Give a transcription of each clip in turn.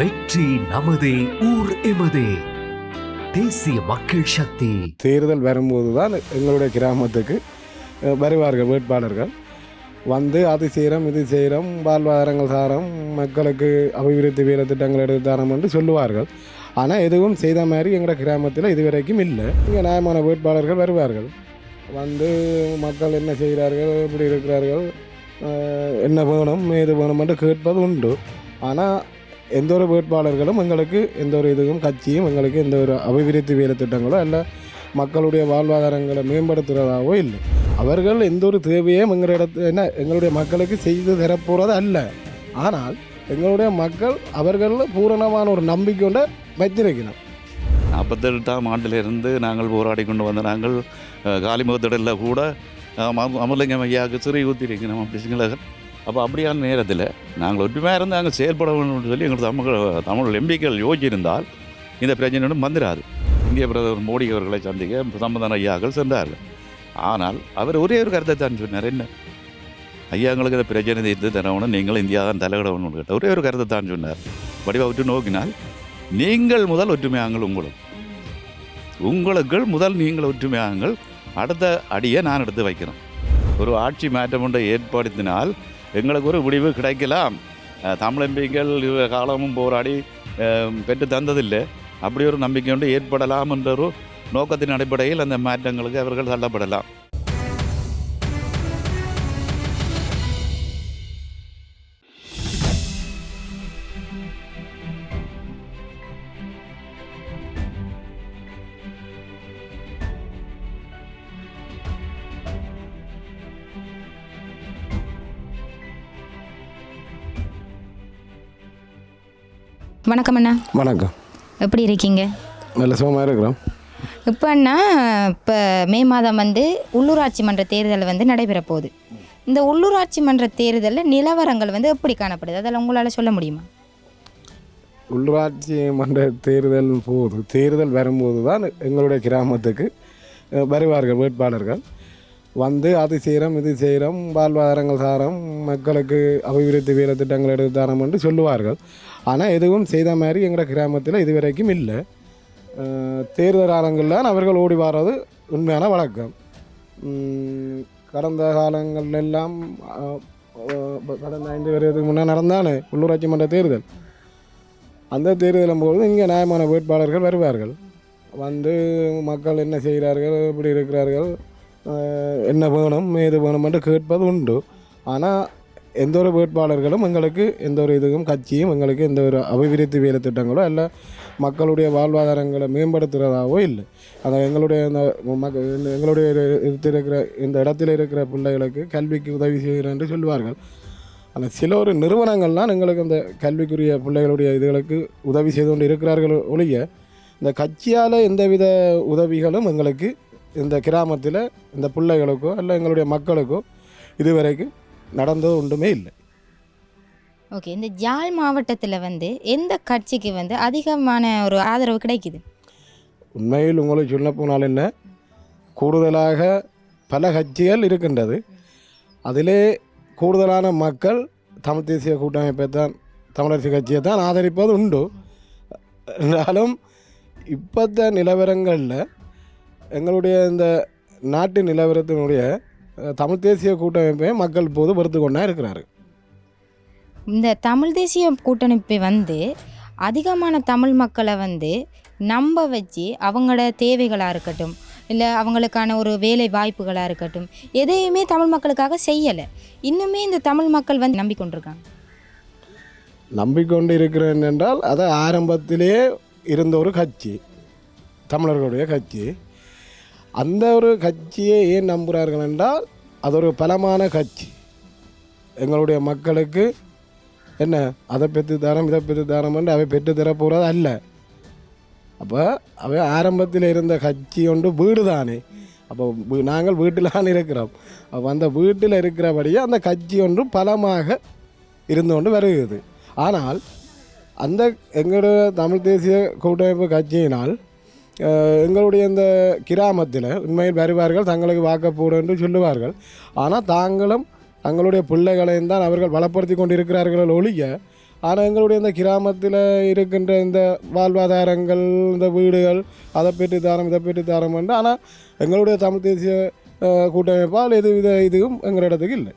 வெற்றி நமதே ஊர் எமதே. தேசிய மக்கள் சக்தி. தேர்தல் வரும்போது தான் எங்களுடைய கிராமத்துக்கு வருவார்கள் வேட்பாளர்கள். வந்து அது செய்கிறோம் இது செய்கிறோம் வாழ்வாதாரங்கள் சாரம் மக்களுக்கு அபிவிருத்தி வீர திட்டங்கள் எடுத்து தரம் என்று சொல்லுவார்கள். ஆனால் எதுவும் செய்த மாதிரி எங்களோட கிராமத்தில் இதுவரைக்கும் இல்லை. இங்கே நியாயமான வேட்பாளர்கள் வருவார்கள். வந்து மக்கள் என்ன செய்கிறார்கள் எப்படி இருக்கிறார்கள் என்ன வேணும் ஏது வேணும் என்று கேட்பது உண்டு. ஆனால் எந்த ஒரு வேட்பாளர்களும் எங்களுக்கு எந்த ஒரு இதுவும் கட்சியும் எங்களுக்கு எந்த ஒரு அபிவிருத்தி வேலை திட்டங்களோ இல்லை மக்களுடைய வாழ்வாதாரங்களை மேம்படுத்துகிறதாவோ இல்லை. அவர்கள் எந்த ஒரு தேவையும் எங்களுடைய இடத்து என்ன எங்களுடைய மக்களுக்கு செய்து தரப்போகிறது அல்ல. ஆனால் எங்களுடைய மக்கள் அவர்களில் பூரணமான ஒரு நம்பிக்கை கொண்டு வச்சிருக்கணும் நாற்பத்தெட்டாம் ஆண்டிலிருந்து நாங்கள் போராடி கொண்டு வந்த நாங்கள் காலிமுகத்திடலில் கூட அஹ், அமர்லிங்கம் ஐயாவுக்கு சிறை ஊற்றிருக்கிறோம் அப்படிங்களா அப்போ அப்படியான நேரத்தில் நாங்கள் ஒற்றுமையாக இருந்து நாங்கள் செயல்பட வேணும்னு சொல்லி எங்கள் தமிழ் தமிழ் எம்பிக்கள் யோசிச்சிருந்தால் இந்த பிரச்சனையும் வந்துடாது இந்திய பிரதமர் மோடி அவர்களை சந்திக்க சம்பந்தன ஐயாக்கள் சென்றார்கள். ஆனால் அவர் ஒரே ஒரு கருத்தை தான் சொன்னார் என்ன? ஐயாங்களுக்கு இந்த பிரச்சனை தீர்த்து தரணும் நீங்கள் இந்தியா தான் தலையிடணும்னு கேட்ட ஒரே ஒரு கருத்தை தான் சொன்னார். வடிவா விட்டு நோக்கினால் நீங்கள் முதல் ஒற்றுமையாங்கள் உங்களும். உங்களுக்கு முதல் நீங்கள் ஒற்றுமையாங்கள். அடுத்த அடியை நான் எடுத்து வைக்கிறேன். ஒரு ஆட்சி மாற்றம் ஒன்றை ஏற்படுத்தினால் எங்களுக்கு ஒரு முடிவு கிடைக்கலாம். அஹ், காலமும் போராடி பெற்று தந்ததில்லை. அப்படி ஒரு நம்பிக்கை ஒன்று ஏற்படலாம் என்ற ஒரு நோக்கத்தின் அடிப்படையில் அந்த மாற்றங்களுக்கு அவர்கள் தள்ளப்படலாம். வணக்கம் அண்ணா. வணக்கம். எப்படி இருக்கீங்க? நல்ல சுகமாக இருக்கிறோம். இப்போ அண்ணா இப்போ மே மாதம் வந்து உள்ளூராட்சி மன்ற தேர்தல் வந்து நடைபெற போகுது. இந்த உள்ளூராட்சி மன்ற தேர்தலில் நிலவரங்கள் வந்து எப்படி காணப்படுது? அதில் உங்களால் சொல்ல முடியுமா? உள்ளூராட்சி மன்ற தேர்தல் போது தேர்தல் வரும்போது தான் எங்களுடைய கிராமத்துக்கு வருவார்கள் வேட்பாளர்கள். வந்து அது செய்கிறோம் இது செய்கிறோம் வாழ்வாதாரங்கள் சாரம் மக்களுக்கு அபிவிருத்தி வேலை திட்டங்கள் எடுத்து என்று சொல்லுவார்கள். ஆனால் எதுவும் செய்த மாதிரி எங்களோட கிராமத்தில் இதுவரைக்கும் இல்லை. தேர்தல் காலங்களில் அவர்கள் ஓடி வர்றது உண்மையான வழக்கம். கடந்த காலங்கள் எல்லாம் கடந்த ஐந்து வருடத்துக்கு முன்னே நடந்தானே உள்ளூராட்சி மன்ற தேர்தல். அந்த தேர்தலும் போது இங்கே நியாயமான வேட்பாளர்கள் வருவார்கள். வந்து மக்கள் என்ன செய்கிறார்கள் எப்படி இருக்கிறார்கள் என்ன வேணும் ஏது வேணும் என்று கேட்பது உண்டு ஆனால் எந்த ஒரு வேட்பாளர்களும் எங்களுக்கு எந்த ஒரு இதுவும் கட்சியும் எங்களுக்கு எந்த ஒரு அபிவிருத்தி வேலை திட்டங்களோ இல்லை மக்களுடைய வாழ்வாதாரங்களை மேம்படுத்துகிறதாவோ இல்லை அதை எங்களுடைய இந்த மக்க இந்த எங்களுடைய இருக்கிற இந்த இடத்துல இருக்கிற பிள்ளைகளுக்கு கல்விக்கு உதவி செய்கிறேன் என்று சொல்லுவார்கள் ஆனால் சில ஒரு நிறுவனங்கள்லாம் எங்களுக்கு அந்த கல்விக்குரிய பிள்ளைகளுடைய இதுகளுக்கு உதவி செய்து கொண்டு இருக்கிறார்கள் ஒழிய இந்த கட்சியால் எந்தவித உதவிகளும் எங்களுக்கு இந்த கிராமத்தில் இந்த பிள்ளைகளுக்கோ இல்லை எங்களுடைய மக்களுக்கோ இதுவரைக்கும் நடந்தது ஒன்றுமே இல்லை. ஓகே இந்த ஜாழ் மாவட்டத்தில் வந்து எந்த கட்சிக்கு வந்து அதிகமான ஒரு ஆதரவு கிடைக்குது? உண்மையில் உங்களுக்கு சொல்ல போனால் என்ன? கூடுதலாக பல கட்சிகள் இருக்கின்றது. அதிலே கூடுதலான மக்கள் தமிழ் தேசிய கூட்டமைப்பை தான் தமிழரசு கட்சியை தான் ஆதரிப்பது உண்டு. என்றாலும் இப்போத்த நிலவரங்களில் எங்களுடைய இந்த நாட்டு நிலவரத்தினுடைய தமிழ் தேசிய கூட்டமைப்பை மக்கள் இப்போது பொறுத்து கொண்டா இருக்கிறாரு இந்த தமிழ் தேசிய கூட்டமைப்பை வந்து அதிகமான தமிழ் மக்களை வந்து நம்ப வச்சு அவங்களோட தேவைகளாக இருக்கட்டும் இல்லை அவங்களுக்கான ஒரு வேலை வாய்ப்புகளாக இருக்கட்டும் எதையுமே தமிழ் மக்களுக்காக செய்யலை. இன்னுமே இந்த தமிழ் மக்கள் வந்து நம்பிக்கொண்டிருக்காங்க. நம்பிக்கொண்டு இருக்கிறேன் என்றால் அது ஆரம்பத்திலேயே இருந்த ஒரு கட்சி தமிழர்களுடைய கட்சி. அந்த ஒரு கட்சியை ஏன் நம்புகிறார்கள் என்றால் அது ஒரு பலமான கட்சி. எங்களுடைய மக்களுக்கு என்ன அதை பெற்று தரம் இதை பெற்று தரம் என்று அவை பெற்று தரப்போகிறது அல்ல. அப்போ அவை ஆரம்பத்தில் இருந்த கட்சி ஒன்று வீடு தானே அப்போ நாங்கள் வீட்டில் தான் இருக்கிறோம். அப்போ அந்த வீட்டில் இருக்கிறபடியே அந்த கட்சி ஒன்று பலமாக இருந்து கொண்டு வருகிறது. ஆனால் அந்த எங்களுடைய தமிழ் தேசிய கூட்டமைப்பு கட்சியினால் எங்களுடைய இந்த கிராமத்தில் உண்மையில் வருவார்கள் தங்களுக்கு வாக்கப்போடு என்று சொல்லுவார்கள். ஆனால் தாங்களும் தங்களுடைய பிள்ளைகளையும் தான் அவர்கள் வளப்படுத்தி கொண்டு இருக்கிறார்கள் ஒழிய ஆனால் எங்களுடைய இந்த கிராமத்தில் இருக்கின்ற இந்த வாழ்வாதாரங்கள் இந்த வீடுகள் அதை பெற்று தாரம் இதை பெற்று தாரம் என்று ஆனால் எங்களுடைய தமிழ் தேசிய கூட்டமைப்பால் எது வித இதுவும் எங்கள் இடத்துக்கு இல்லை.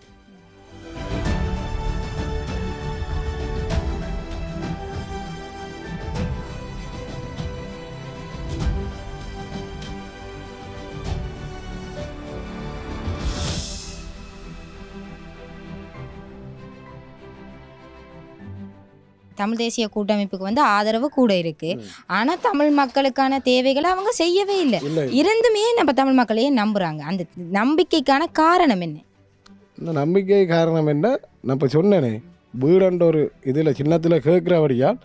தமிழ் தேசிய கூட்டமைப்புக்கு வந்து ஆதரவு கூட இருக்கு. ஆனா தமிழ் மக்களுக்கான தேவைகளை அவங்க செய்யவே இல்லை. இருந்துமே நம்ம தமிழ் மக்களையே நம்புறாங்க. அந்த நம்பிக்கைக்கான காரணம் என்ன? இந்த நம்பிக்கை காரணம் என்ன? இப்போ சொன்னேனே வீடுன்ற ஒரு இதில் சின்னத்தில் கேட்குறபடியால்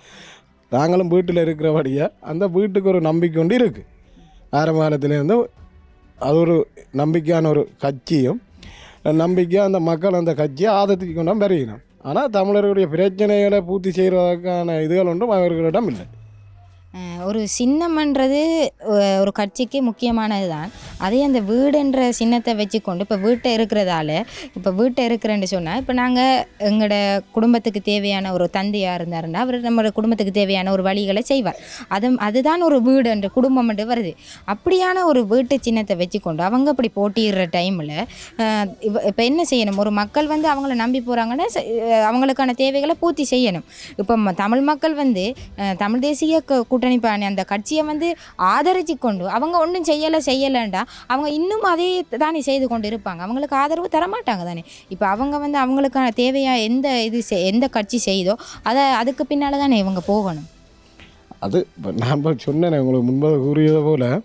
நாங்களும் வீட்டில் இருக்கிறபடியா அந்த வீட்டுக்கு ஒரு நம்பிக்கை ஒன்று இருக்குது ஆரம்ப காலத்துலேருந்து அது ஒரு நம்பிக்கையான ஒரு கட்சியும் நம்பிக்கையாக அந்த மக்கள் அந்த கட்சியை ஆதரித்து கொண்டாம் பெருகினோம். ஆனால் தமிழர்களுடைய பிரச்சனைகளை பூர்த்தி செய்வதற்கான இதுகள் ஒன்றும் அவர்களிடம் இல்லை. ஒரு சின்னம்ன்றது ஒரு கட்சிக்கு முக்கியமானது தான் அதே அந்த வீடுன்ற சின்னத்தை வச்சுக்கொண்டு இப்போ வீட்டை இருக்கிறதால இப்போ வீட்டை இருக்கிறேன்னு சொன்னால் இப்போ நாங்கள் எங்களோட குடும்பத்துக்கு தேவையான ஒரு தந்தையாக இருந்தாருன்னா அவர் நம்மளோட குடும்பத்துக்கு தேவையான ஒரு வழிகளை செய்வார். அது அதுதான் ஒரு வீடு என்ற குடும்பம் என்று வருது. அப்படியான ஒரு வீட்டு சின்னத்தை வச்சுக்கொண்டு அவங்க அப்படி போட்டியிடுற டைமில் இப்போ என்ன செய்யணும்? ஒரு மக்கள் வந்து அவங்கள நம்பி போகிறாங்கன்னா அவங்களுக்கான தேவைகளை பூர்த்தி செய்யணும். இப்போ ம- தமிழ் மக்கள் வந்து தமிழ் தேசிய க- கூட்டணி பாணி. அந்த கட்சியை வந்து ஆதரிச்சு கொண்டு அவங்க ஒன்றும் செய்யலை செய்யலைண்டா. அவங்க இன்னும் அதே தானே செய்து கொண்டு இருப்பாங்க அவங்களுக்கு ஆதரவு தரமாட்டாங்க தானே. இப்போ அவங்க வந்து அவங்களுக்கான தேவையாக எந்த இது செய்- எந்த கட்சி செய்தோ அதை அதுக்கு பின்னால் தானே இவங்க போகணும். அது இப்போ நான் சொன்னேன் உங்களுக்கு முன்பாக கூறியது போல்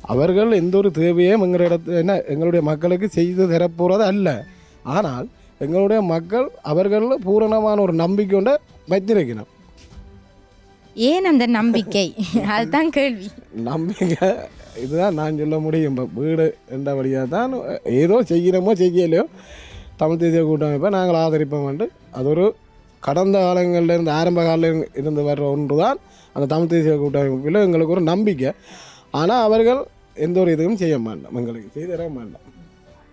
அவர்கள் எந்த ஒரு தேவையும் எங்கள் இடத்து என்ன எங்களுடைய மக்களுக்கு செய்து தரப்போகிறது அல்ல. ஆனால் எங்களுடைய மக்கள் அவர்களில் பூரணமான ஒரு நம்பிக்கை கொண்ட வைத்திருக்கணும். ஏன் அந்த நம்பிக்கை? அதுதான் கேள்வி. நம்பிக்கை இதுதான் நான் சொல்ல முடியும். இப்போ வீடு என்றபடியாக தான் ஏதோ செய்கிறோமோ செய்யலையோ தமிழ் தேசிய கூட்டமைப்பை நாங்கள் ஆதரிப்போம் அது ஒரு கடந்த காலங்களில் இருந்து ஆரம்ப காலையில் இருந்து வர்ற ஒன்று தான் அந்த தமிழ் தேசிய கூட்டமைப்பில் எங்களுக்கு ஒரு நம்பிக்கை. ஆனால் அவர்கள் எந்த ஒரு இதுவும் செய்ய மாட்டோம். எங்களுக்கு செய்து தர மாட்டோம்.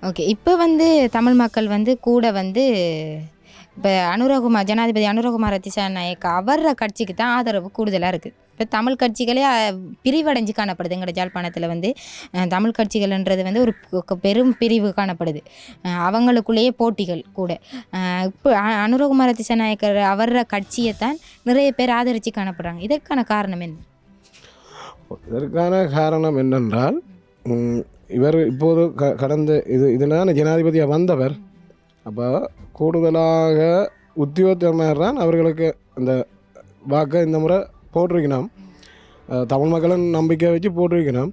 ஓகே இப்போ வந்து தமிழ் மக்கள் வந்து கூட வந்து இப்போ அனுரகுமார் ஜனாதிபதி அனுரகுமார் திசாநாயக் அவர கட்சிக்கு தான் ஆதரவு கூடுதலாக இருக்குது இப்போ தமிழ் கட்சிகளே பிரிவடைஞ்சு காணப்படுது எங்களோட ஜாழ்ப்பாணத்தில் வந்து தமிழ் கட்சிகள்ன்றது வந்து ஒரு பெரும் பிரிவு காணப்படுது. அவங்களுக்குள்ளேயே போட்டிகள் கூட. இப்போ அ- அனுரகுமார திசாநாயக்கர் அவர கட்சியை தான் நிறைய பேர் ஆதரித்து காணப்படுறாங்க. இதற்கான காரணம் என்ன? இதற்கான காரணம் என்னென்றால் இவர் இப்போது க கடந்த இது இதனால் ஜனாதிபதியாக வந்தவர் அப்போ கூடுதலாக உத்தியோகத்தர் தான் அவர்களுக்கு அந்த வாக்கை இந்த முறை போட்டிருக்கணும். தமிழ் மக்களின் நம்பிக்கை வச்சு போட்டிருக்கணும்.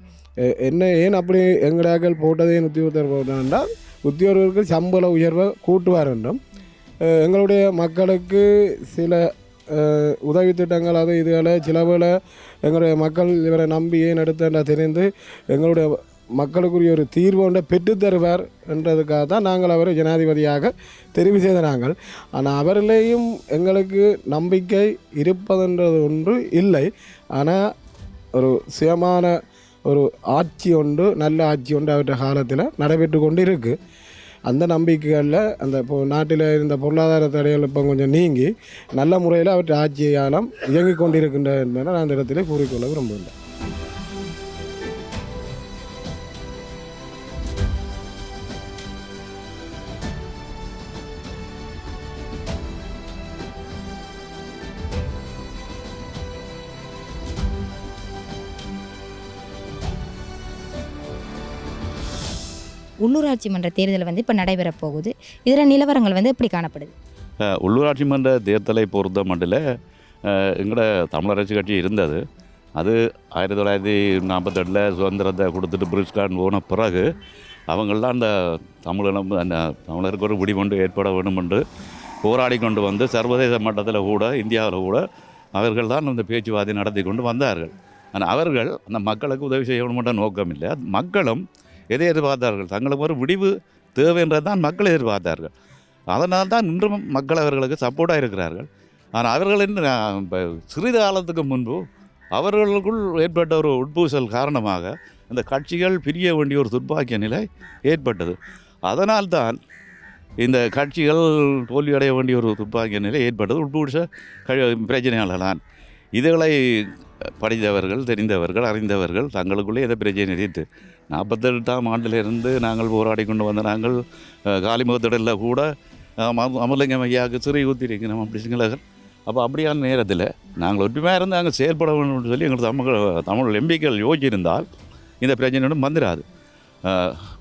என்ன ஏன் அப்படி எங்கடாக்கள் போட்டதே உத்தியோகத்தர் போட்டால் உத்தியோகர்களுக்கு சம்பள உயர்வை கூட்டுவார் என்றும் எங்களுடைய மக்களுக்கு சில உதவி திட்டங்கள் அது இதுகளை சிலவில் எங்களுடைய மக்கள் இவரை நம்பி ஏன் எடுத்தேன்டா தெரிந்து எங்களுடைய மக்களுக்குரிய ஒரு தீர்வு ஒன்றை பெற்றுத் தருவார் என்றதுக்காக தான் நாங்கள் அவரை ஜனாதிபதியாக தெரிவு செய்த நாங்கள். ஆனால் அவரிலேயும் எங்களுக்கு நம்பிக்கை இருப்பதென்றது ஒன்று இல்லை. ஆனால் ஒரு சுயமான ஒரு ஆட்சி ஒன்று நல்ல ஆட்சி ஒன்று அவருடைய காலத்தில் நடைபெற்று கொண்டு இருக்குது அந்த நம்பிக்கைகளில் அந்த இப்போ நாட்டில் இருந்த பொருளாதார தடைகள் இப்போ கொஞ்சம் நீங்கி நல்ல முறையில் அவற்றை ஆட்சி காலம் இயங்கிக் கொண்டிருக்கின்ற என்பதை நான் அந்த இடத்திலே கூறிக்கொள்ள விரும்புகிறேன் உள்ளூராட்சி மன்ற தேர்தல் வந்து இப்போ நடைபெற போகுது. இதில் நிலவரங்கள் வந்து எப்படி காணப்படுது? உள்ளூராட்சி மன்ற தேர்தலை பொறுத்த மட்டில் எங்களோட தமிழரசு கட்சி இருந்தது. அது ஆயிரத்தி தொள்ளாயிரத்தி நாற்பத்தெட்டில் சுதந்திரத்தை கொடுத்துட்டு பிரிட்டிஷ்காரன் போன பிறகு அவங்களாம் அந்த தமிழினம் அந்த தமிழருக்கு ஒரு விடிமொண்டு ஏற்பட வேண்டும் என்று போராடி கொண்டு வந்து சர்வதேச மட்டத்தில் கூட இந்தியாவில் கூட அவர்கள் தான் அந்த பேச்சுவார்த்தை நடத்தி கொண்டு வந்தார்கள். ஆனால் அவர்கள் அந்த மக்களுக்கு உதவி செய்ய வேணுமென்ற நோக்கம் இல்லை மக்களும் எதை எதிர்பார்த்தார்கள்? தங்களுக்கு ஒரு விடிவு தேவை என்றதான் மக்கள் எதிர்பார்த்தார்கள். அதனால் தான் இன்றும் மக்கள் அவர்களுக்கு சப்போர்ட்டாக இருக்கிறார்கள். ஆனால் அவர்கள் என்ன சிறிது காலத்துக்கு முன்பு அவர்களுக்குள் ஏற்பட்ட ஒரு உட்பூசல் காரணமாக அந்த கட்சிகள் பிரிய வேண்டிய ஒரு துர்பாக்கிய நிலை ஏற்பட்டது. அதனால்தான் இந்த கட்சிகள் தோல்வியடைய வேண்டிய ஒரு துப்பாக்கிய நிலை ஏற்பட்டது. உட்பூச பிரச்சனையாளர்தான் இதுகளை படித்தவர்கள் தெரிந்தவர்கள் அறிந்தவர்கள் தங்களுக்குள்ளே எதை பிரச்சனை தெரிவித்து நாற்பத்தெட்டாம் ஆண்டிலிருந்து நாங்கள் போராடி கொண்டு வந்த நாங்கள் காலிமுகத்திடலில் கூட ம- அமர்லிங்கம் ஐயாவுக்கு சிறை ஊற்றிருக்கணும் அப்படி சிங்களகர் அப்போ அப்படியான நேரத்தில் நாங்கள் ஒற்றுமையாக இருந்து அங்கே செயல்பட வேணும்னு சொல்லி எங்கள் தமிழ் தமிழ் எம்பிக்கள் யோசிச்சிருந்தால் இந்த பிரச்சனையும் வந்துடாது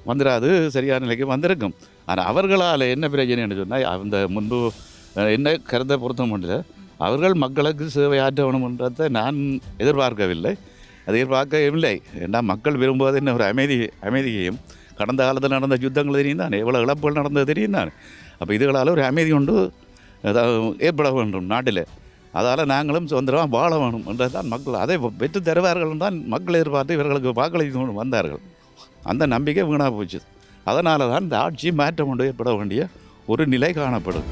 வந்துடாது சரியான நிலைக்கு வந்திருக்கும். ஆனால் அவர்களால் என்ன பிரச்சனைன்னு சொன்னால் அந்த முன்பு என்ன கருத்தை பொறுத்த முடியல அவர்கள் மக்களுக்கு சேவையாற்ற வேணும்ன்றதை நான் எதிர்பார்க்கவில்லை. எதிர்பார்க்கவில்லை ஏன்னா மக்கள் விரும்புவது என்ன? ஒரு அமைதி அமைதியையும் கடந்த காலத்தில் நடந்த யுத்தங்கள் தெரியும் தான்? எவ்வளோ இழப்புகள் நடந்தது தெரியும் தான்? அப்போ இதுகளால் ஒரு அமைதி உண்டு அதாவது ஏற்பட வேண்டும் நாட்டில். அதால் நாங்களும் சுதந்திரமாக வாழ வேணும் என்றதான் மக்கள். அதை பெற்று தருவார்கள் தான் மக்கள் எதிர்பார்த்து இவர்களுக்கு வாக்களித்து கொண்டு வந்தார்கள். அந்த நம்பிக்கை வீணாக போச்சு. அதனால தான் இந்த ஆட்சி மாற்றம் கொண்டு ஏற்பட வேண்டிய ஒரு நிலை காணப்படும்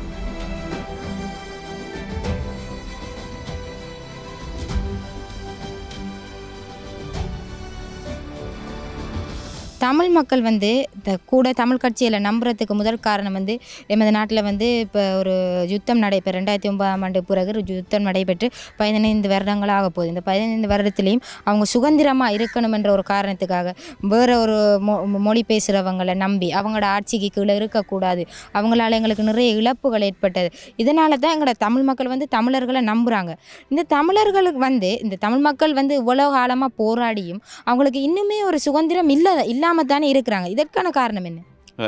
தமிழ் மக்கள் வந்து த கூட தமிழ் கட்சியில் நம்புறதுக்கு முதல் காரணம் வந்து எமது நாட்டில் வந்து இப்போ ஒரு யுத்தம் நடைபெற ரெண்டாயிரத்தி ஒன்பதாம் ஆண்டு பிறகு ஒரு யுத்தம் நடைபெற்று பதினைந்து வருடங்களாக போகுது. இந்த பதினைந்து வருடத்துலேயும் அவங்க சுதந்திரமாக இருக்கணும் என்ற ஒரு காரணத்துக்காக வேறு ஒரு மொ மொழி பேசுகிறவங்களை நம்பி அவங்களோட ஆட்சிக்கு கீழே இருக்கக்கூடாது. அவங்களால எங்களுக்கு நிறைய இழப்புகள் ஏற்பட்டது. இதனால தான் எங்களோட தமிழ் மக்கள் வந்து தமிழர்களை நம்புகிறாங்க இந்த தமிழர்களுக்கு வந்து இந்த தமிழ் மக்கள் வந்து இவ்வளோ காலமாக போராடியும் அவங்களுக்கு இன்னுமே ஒரு சுதந்திரம் இல்லை இல்லாமல் தானே இருக்கிறாங்க. இதற்கான காரணம் என்ன?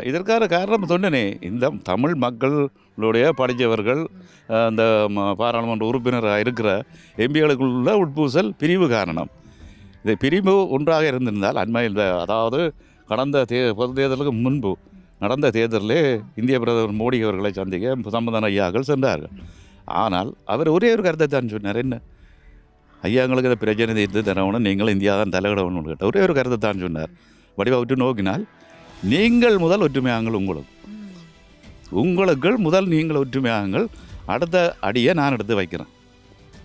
இதற்கான காரணம் சொன்னனே. இந்த தமிழ் மக்களுடைய படித்தவர்கள் அந்த பாராளுமன்ற உறுப்பினராக இருக்கிற எம்பிகளுக்குள்ள உட்பூசல் பிரிவு காரணம். இந்த பிரிவு ஒன்றாக இருந்திருந்தால் அண்மையில் இந்த அதாவது கடந்த தே பொது தேர்தலுக்கு முன்பு நடந்த தேர்தலிலே இந்திய பிரதமர் மோடி அவர்களை சந்திக்க சம்பந்தன ஐயாக்கள் சென்றார்கள். ஆனால் அவர் ஒரே ஒரு கருத்தை தான் சொன்னார். என்ன? ஐயாங்களுக்கு இந்த பிரச்சனை தீர்த்து தரவணும் நீங்கள் இந்தியா தான் தலையிடணும்னு கேட்டார். ஒரே ஒரு கருத்தை தான் சொன்னார். வடிவா விட்டு நோக்கினால் நீங்கள் முதல் ஒற்றுமையாங்கள் உங்களுக்கு உங்களுக்குள் முதல் நீங்கள் ஒற்றுமையாங்கள். அடுத்த அடியை நான் எடுத்து வைக்கிறேன்.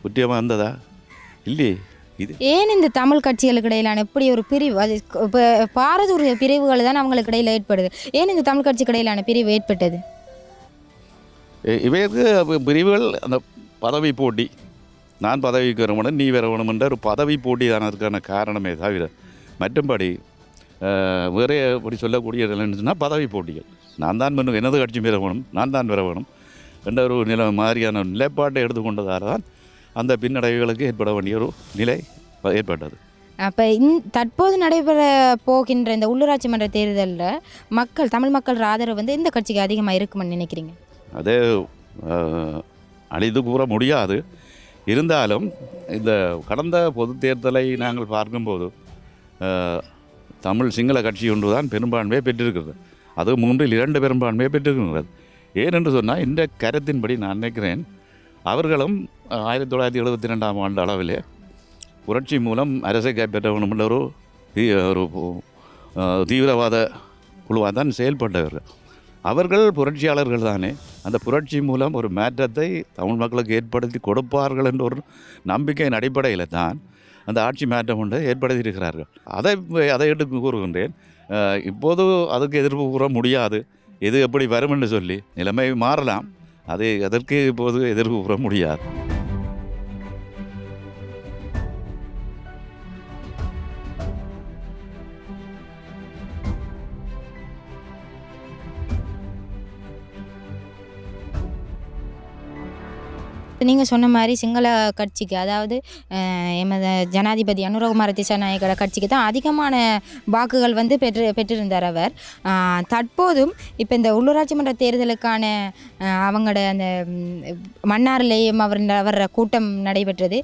ஒற்றுமையாக இருந்ததா இல்லையே. இது ஏன் இந்த தமிழ் கட்சிகளுக்கு இடையிலான இப்படி ஒரு பிரிவு? அது இப்போ பாரதூரிய பிரிவுகள் தான் அவங்களுக்கு இடையில ஏற்படுது. ஏன் இந்த தமிழ் கட்சிக்கு இடையிலான பிரிவு ஏற்பட்டது? இவைக்கு பிரிவுகள் அந்த பதவி போட்டி. நான் பதவிக்கு வரணும் நீ வர வேணுமென்ற ஒரு பதவி போட்டி தான் அதுக்கான காரணமே தவிர மற்றும்படி வேறே அப்படி சொல்லக்கூடிய என்னன்னு சொன்னால் பதவி போட்டிகள். நான் தான் பண்ணும் எனது கட்சி பெற வேணும் நான் தான் பெற வேணும் என்ற ஒரு நிலை மாதிரியான நிலைப்பாட்டை எடுத்துக்கொண்டதால் தான் அந்த பின்னடைவுகளுக்கு ஏற்பட வேண்டிய ஒரு நிலை ஏற்பட்டது. அப்போ இந் தற்போது நடைபெற போகின்ற இந்த உள்ளூராட்சி மன்ற தேர்தலில் மக்கள் தமிழ் மக்கள் ஆதரவு வந்து இந்த கட்சிக்கு அதிகமாக இருக்குமென்னு நினைக்கிறீங்க? அது அஹ், அழித்து கூற முடியாது. இருந்தாலும் இந்த கடந்த பொது தேர்தலை நாங்கள் பார்க்கும்போது தமிழ் சிங்கள கட்சி ஒன்று தான் பெரும்பான்மையை பெற்றிருக்கிறது. அது மூன்றில் இரண்டு பெரும்பான்மையை பெற்றிருக்கிறது. ஏனென்று சொன்னால் இந்த கருத்தின்படி நான் நினைக்கிறேன் அவர்களும் ஆயிரத்தி தொள்ளாயிரத்தி எழுபத்தி ரெண்டாம் ஆண்டு அளவிலே புரட்சி மூலம் அரசை கைப்பற்ற வேண்டும் என்ற ஒரு தீ- ஒரு தீவிரவாத குழுவாக தான் செயல்பட்டவர்கள் அவர்கள் புரட்சியாளர்கள் தானே. அந்த புரட்சி மூலம் ஒரு மாற்றத்தை தமிழ் மக்களுக்கு ஏற்படுத்தி கொடுப்பார்கள் என்ற ஒரு நம்பிக்கையின் அடிப்படையில் தான் அந்த ஆட்சி மாற்றம் ஒன்றை ஏற்படுத்தி இருக்கிறார்கள் அதை அதை எடுத்து கூறுகின்றேன். இப்போது அதுக்கு எதிர்ப்பு கூற முடியாது. எது எப்படி வரும் என்று சொல்லி நிலைமை மாறலாம். அதை அதற்கு இப்போது எதிர்ப்பு கூற முடியாது. நீங்கள் சொன்ன மாதிரி சிங்கள கட்சிக்கு அதாவது எமது ஜனாதிபதி அனுரகுமார திசாநாயகர கட்சிக்கு தான் அதிகமான வாக்குகள் வந்து பெற்று பெற்றிருந்தார் அவர். தற்போதும் இப்போ இந்த உள்ளூராட்சி மன்ற தேர்தலுக்கான அவங்களோட அந்த மன்னாரிலேயும் மன்னார்லேயும் அவர் வர்ற கூட்டம் நடைபெற்றது.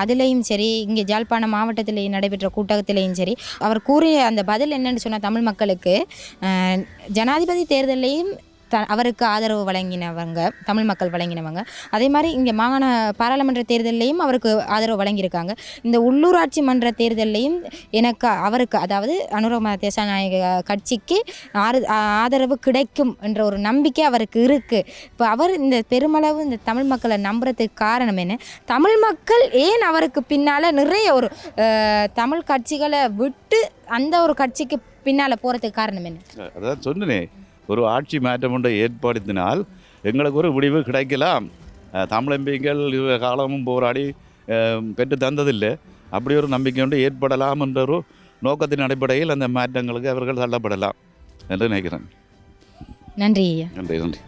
அதுலேயும் சரி இங்கே ஜாழ்ப்பாணம் மாவட்டத்திலேயும் நடைபெற்ற கூட்டத்திலேயும் சரி அவர் கூறிய அந்த பதில் என்னென்னு சொன்னால் தமிழ் மக்களுக்கு ஜனாதிபதி தேர்தலையும் த அவருக்கு ஆதரவு வழங்கினவங்க தமிழ் மக்கள் வழங்கினவங்க. அதே மாதிரி இங்கே மாகாண பாராளுமன்ற தேர்தலையும் அவருக்கு ஆதரவு வழங்கியிருக்காங்க. இந்த உள்ளூராட்சி மன்ற தேர்தல்லையும் எனக்கு அவருக்கு அதாவது அனுரம தேசாநாயக கட்சிக்கு ஆறு ஆதரவு கிடைக்கும் என்ற ஒரு நம்பிக்கை அவருக்கு இருக்குது இப்போ அவர் இந்த பெருமளவு இந்த தமிழ் மக்களை நம்புறதுக்கு காரணம் என்ன? தமிழ் மக்கள் ஏன் அவருக்கு பின்னால் நிறைய ஒரு தமிழ் கட்சிகளை விட்டு அந்த ஒரு கட்சிக்கு பின்னால் போகிறதுக்கு காரணம் என்ன? அதான் சொன்னேன் ஒரு ஆட்சி மாற்றம் ஒன்றை ஏற்படுத்தினால் எங்களுக்கு ஒரு முடிவு கிடைக்கலாம். அஹ், தமிழ் எம்பிக்கள் இவ காலமும் போராடி பெற்று தந்ததில்லை. அப்படி ஒரு நம்பிக்கை ஒன்று ஏற்படலாம் என்ற ஒரு நோக்கத்தின் அடிப்படையில் அந்த மாற்றங்களுக்கு அவர்கள் தள்ளப்படலாம் என்று நினைக்கிறேன். நன்றி நன்றி நன்றி.